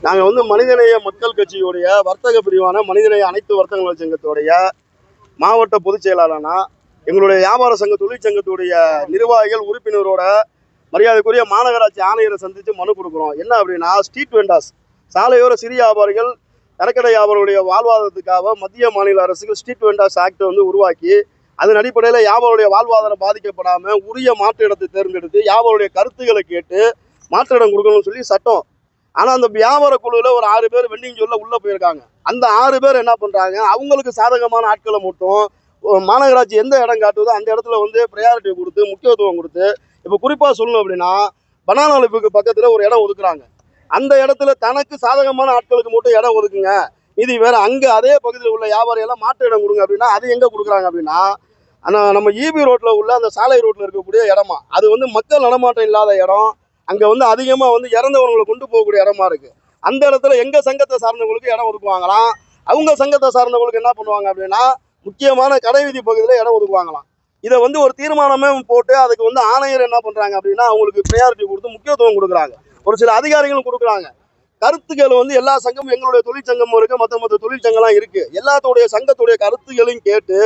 நாங்கள் வந்து மனிதநேய மக்கள் கட்சியுடைய வர்த்தக பிரிவான மனிதநேய அனைத்து வர்த்தக நல சங்கத்துடைய மாவட்ட பொதுச் செயலாளர்னா எங்களுடைய வியாபார சங்க தொழிற்சங்கத்துடைய நிர்வாகிகள் உறுப்பினரோட மரியாதைக்குரிய மாநகராட்சி ஆணையரை சந்தித்து மனு கொடுக்குறோம். என்ன அப்படின்னா ஸ்ட்ரீட் வெண்டாஸ் சாலையோர சிறிய வியாபாரிகள் தரக்கடை வியாபாரிகளுடைய வாழ்வாதாரத்துக்காக மத்திய மாநில அரசுகள் ஸ்ட்ரீட் வெண்டாஸ் ஆக்ட் வந்து உருவாக்கி அதன் அடிப்படையில் வியாபாரியுடைய வாழ்வாதாரம் பாதிக்கப்படாமல் உரிய மாற்று இடத்தை தேர்ந்தெடுத்து வியாபாரியுடைய கருத்துக்களை கேட்டு மாற்று இடம் கொடுக்கணும்னு சொல்லி சட்டம் ஆனால் அந்த வியாபார குழுவில் ஒரு ஆறு பேர் வெண்டிங் சொல்ல உள்ளே போயிருக்காங்க. அந்த ஆறு பேர் என்ன பண்ணுறாங்க அவங்களுக்கு சாதகமான ஆட்களை மட்டும் மாநகராட்சி எந்த இடம் காட்டுதோ அந்த இடத்துல வந்து ப்ரையாரிட்டி கொடுத்து முக்கியத்துவம் கொடுத்து இப்போ குறிப்பாக சொல்லணும் அப்படின்னா பனானா அழைப்புக்கு பக்கத்தில் ஒரு இடம் ஒதுக்குறாங்க. அந்த இடத்துல தனக்கு சாதகமான ஆட்களுக்கு மட்டும் இடம் ஒதுக்குங்க. இது வேற அங்கே அதே பகுதியில் உள்ள வியாபாரியெல்லாம் மாற்று இடம் கொடுங்க அப்படின்னா அது எங்கே கொடுக்குறாங்க அப்படின்னா ஆனால் நம்ம ஈபி ரோட்டில் உள்ள அந்த சாலை ரோட்டில் இருக்கக்கூடிய இடமா? அது வந்து மக்கள் நடமாட்டம் இல்லாத இடம். அங்கே வந்து அதிகமாக வந்து இறந்தவங்களை கொண்டு போகக்கூடிய இடமா இருக்குது அந்த இடத்துல எங்கள் சங்கத்தை சார்ந்தவங்களுக்கு இடம் ஒதுக்குவாங்களாம்? அவங்க சங்கத்தை சார்ந்தவங்களுக்கு என்ன பண்ணுவாங்க அப்படின்னா முக்கியமான கடைவீதி பகுதியில் இடம் ஒதுக்குவாங்களாம். இதை வந்து ஒரு தீர்மானமே போட்டு அதுக்கு வந்து ஆணையர் என்ன பண்ணுறாங்க அப்படின்னா அவங்களுக்கு ப்ரையாரிட்டி கொடுத்து முக்கியத்துவம் கொடுக்குறாங்க. ஒரு சில அதிகாரிகளும் கொடுக்குறாங்க. கருத்துக்கள் வந்து எல்லா சங்கமும் எங்களுடைய தொழிற்சங்கமும் இருக்குது மற்ற மற்ற தொழிற்சங்கம்லாம் இருக்குது எல்லாத்துடைய சங்கத்துடைய கருத்துகளையும் கேட்டு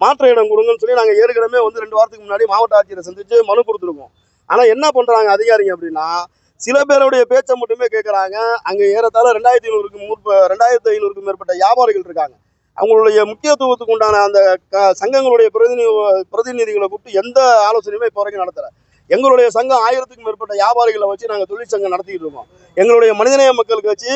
மாற்று இடம் கொடுங்கன்னு சொல்லி நாங்கள் ஏற்கனவே வந்து ரெண்டு வாரத்துக்கு முன்னாடி மாவட்ட ஆட்சியரை சந்தித்து மனு கொடுத்துருக்கோம். ஆனால் என்ன பண்ணுறாங்க அதிகாரிங்க அப்படின்னா சில பேருடைய பேச்சை மட்டுமே கேட்குறாங்க அங்கே ஏறத்தாழ ரெண்டாயிரத்தி ஐநூறுக்கு முற்ப ரெண்டாயிரத்தி ஐநூறுக்கும் மேற்பட்ட வியாபாரிகள் இருக்காங்க. அவங்களுடைய முக்கியத்துவத்துக்கு உண்டான அந்த க சங்கங்களுடைய பிரதிநிதி பிரதிநிதிகளை கூப்பிட்டு எந்த ஆலோசனையுமே இப்போ வரைக்கும் நடத்தலை. எங்களுடைய சங்கம் ஆயிரத்துக்கும் மேற்பட்ட வியாபாரிகளை வச்சு நாங்கள் தொழிற்சங்கம் நடத்திட்டு இருக்கோம். எங்களுடைய மனிதநேய மக்கள் கட்சி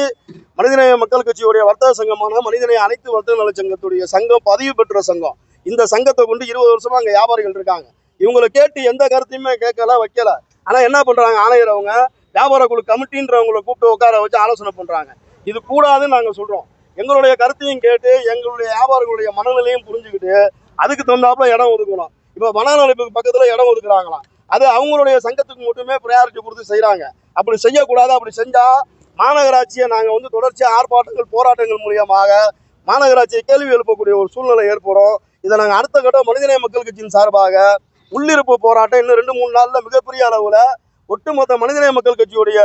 மனிதநேய மக்கள் கட்சியுடைய வர்த்தக சங்கமான மனிதநேய அனைத்து வர்த்தக நல சங்கத்துடைய சங்கம் பதிவு பெற்ற சங்கம். இந்த சங்கத்தை கொண்டு இருபது வருஷமாக அங்கே வியாபாரிகள் இருக்காங்க. இவங்களை கேட்டு எந்த கருத்தையுமே கேட்கல வைக்கல. ஆனால் என்ன பண்ணுறாங்க ஆணையர் அவங்க வியாபார குழு கமிட்டின்றவங்களை கூப்பிட்டு உட்கார வச்சு ஆலோசனை பண்ணுறாங்க இது கூடாதுன்னு நாங்கள் சொல்கிறோம் எங்களுடைய கருத்தையும் கேட்டு எங்களுடைய வியாபாரிகளுடைய மனநிலையும் புரிஞ்சுக்கிட்டு அதுக்கு தகுந்தாப்புல இடம் ஒதுக்கணும். இப்போ மனநலிப்புக்கு பக்கத்தில் இடம் ஒதுக்குறாங்களாம். அது அவங்களுடைய சங்கத்துக்கு மட்டுமே ப்ரையாரிட்டி கொடுத்து செய்கிறாங்க அப்படி செய்யக்கூடாது. அப்படி செஞ்சால் மாநகராட்சியை நாங்கள் வந்து தொடர்ச்சியாக ஆர்ப்பாட்டங்கள் போராட்டங்கள் மூலியமாக மாநகராட்சியை கேள்வி எழுப்பக்கூடிய ஒரு சூழ்நிலை ஏற்படும். இதை நாங்கள் அடுத்த கட்ட மனிதநேய மக்கள் கட்சியின் சார்பாக உள்ளிருப்பு போராட்டம் இன்னும் ரெண்டு மூணு நாளில் மிகப்பெரிய அளவில் ஒட்டுமொத்த மனிதநேய மக்கள் கட்சியுடைய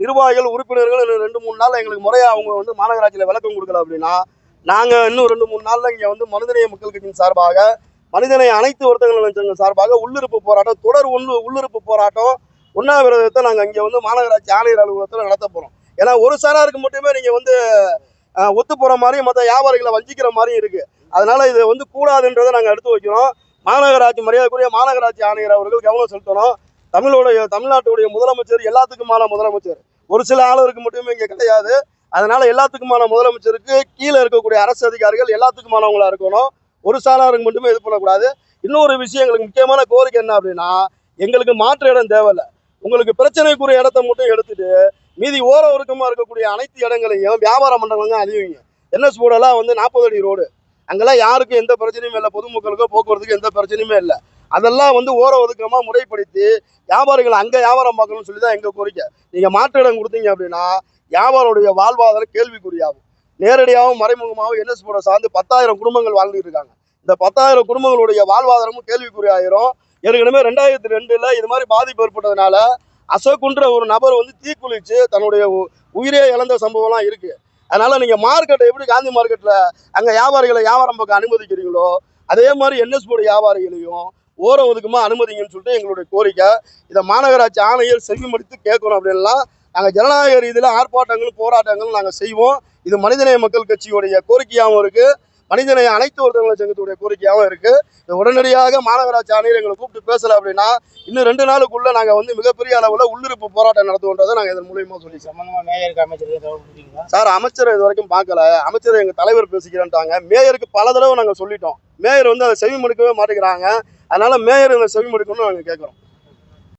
நிர்வாகிகள் உறுப்பினர்கள் இன்னும் ரெண்டு மூணு நாளில் எங்களுக்கு முறையாக அவங்க வந்து மாநகராட்சியில் விளக்கம் கொடுக்கல அப்படின்னா நாங்கள் இன்னும் ரெண்டு மூணு நாளில் இங்கே வந்து மனிதநேய மக்கள் கட்சியின் சார்பாக மனிதநேய அனைத்து வர்த்தக நலச்சங்கம் சார்பாக உள்ளிருப்பு போராட்டம் தொடர் ஒன்று உள்ளிருப்பு போராட்டம் உண்ணாவிரதத்தை நாங்கள் இங்கே வந்து மாநகராட்சி ஆணையர் அலுவலகத்தில் நடத்த போகிறோம் ஏன்னா ஒரு சாராருக்கு மட்டுமே நீங்கள் வந்து ஒத்து போகிற மாதிரியும் மற்ற வியாபாரிகளை வஞ்சிக்கிற மாதிரியும் இருக்குது அதனால் இது வந்து கூடாதுன்றதை நாங்கள் எடுத்து வைக்கிறோம். மாநகராட்சி மரியாதைக்குரிய மாநகராட்சி ஆணையர் அவர்கள் கவனம் செலுத்தணும். தமிழோடைய தமிழ்நாட்டுடைய முதலமைச்சர் எல்லாத்துக்குமான முதலமைச்சர். ஒரு சில ஆளுருக்கு மட்டுமே இங்கே கிடையாது. அதனால எல்லாத்துக்குமான முதலமைச்சருக்கு கீழே இருக்கக்கூடிய அரசு அதிகாரிகள் எல்லாத்துக்குமானவங்களா இருக்கணும். ஒரு சாராருக்கு மட்டுமே இது பண்ணக்கூடாது. இன்னொரு விஷயம் எங்களுக்கு முக்கியமான கோரிக்கை என்ன அப்படின்னா எங்களுக்கு மாற்று இடம் தேவையில்லை. உங்களுக்கு பிரச்சனைக்குரிய இடத்த மட்டும் எடுத்துட்டு மீதி ஓர ஒருக்கமாக இருக்கக்கூடிய அனைத்து இடங்களையும் வியாபார மண்டலங்க அழிவிங்க என்எஸ் போர்டெல்லாம் வந்து நாற்பது அடி ரோடு அங்கெல்லாம் யாருக்கும் எந்த பிரச்சனையும் இல்லை. பொதுமக்களுக்கோ போக்குவரத்துக்கு எந்த பிரச்சனையுமே இல்லை. அதெல்லாம் வந்து ஓர ஒதுக்கமாக முறைப்படுத்தி வியாபாரிகள் அங்கே வியாபாரம் பார்க்கணும்னு சொல்லி தான் எங்கள் கோரிக்கை. நீங்கள் மாற்று இடம் கொடுத்தீங்க அப்படின்னா வியாபாரோடைய வாழ்வாதாரம் கேள்விக்குறியாகும். நேரடியாகவும் மறைமுகமாகவும் என்எஸ் போர்டை சார்ந்து பத்தாயிரம் குடும்பங்கள் வாழ்ந்துட்டு இருக்காங்க. இந்த பத்தாயிரம் குடும்பங்களுடைய வாழ்வாதாரமும் கேள்விக்குறியாயிரும். ஏற்கனவே ரெண்டாயிரத்தி ரெண்டில் இது மாதிரி பாதிப்பு ஏற்பட்டதுனால அசோக்குன்ற ஒரு நபர் வந்து தீக்குளிச்சு தன்னுடைய உ- உயிரே இழந்த சம்பவம்லாம் இருக்குது அதனால நீங்க மார்க்கெட்டை எப்படி காந்தி மார்க்கெட்ல அங்க வியாபாரிகளை வியாபாரம் பக்கம் அனுமதிக்கிறீங்களோ அதே மாதிரி என்எஸ் வியாபாரிகளையும் ஓரம் ஒதுக்குமா அனுமதிங்கன்னு சொல்லிட்டு எங்களுடைய கோரிக்கை. இதை மாநகராட்சி ஆணையர் செவிமடித்து கேட்கணும் அப்படின்லாம் நாங்கள் ஜனநாயக ரீதியில் ஆர்ப்பாட்டங்களும் போராட்டங்களும் நாங்கள் செய்வோம். இது மனிதநேய மக்கள் கட்சியுடைய கோரிக்கையாகவும் இருக்குது மனிதநேய அனைத்து ஒருத்தவங்களை சங்கத்துடைய கோரிக்கையாகவும் இருக்கு. இது உடனடியாக மாநகராட்சி ஆணையர் எங்களை கூப்பிட்டு பேசல அப்படின்னா இன்னும் ரெண்டு நாளுக்குள்ள நாங்கள் வந்து மிகப்பெரிய அளவில் உள்ளிருப்பு போராட்டம் நடத்துவோன்றதை நாங்கள் இதன் மூலியமா சொல்லி சார் அமைச்சர் இது வரைக்கும் பார்க்கல. அமைச்சர் எங்கள் தலைவர் பேசிக்கிறேன்ட்டாங்க. மேயருக்கு பல தடவை நாங்கள் சொல்லிட்டோம். மேயர் வந்து அதை செவி மடுக்கவே மாட்டேங்கிறாங்க. அதனால மேயர் இந்த செவி மடுக்கணும்னு நாங்கள் கேட்குறோம்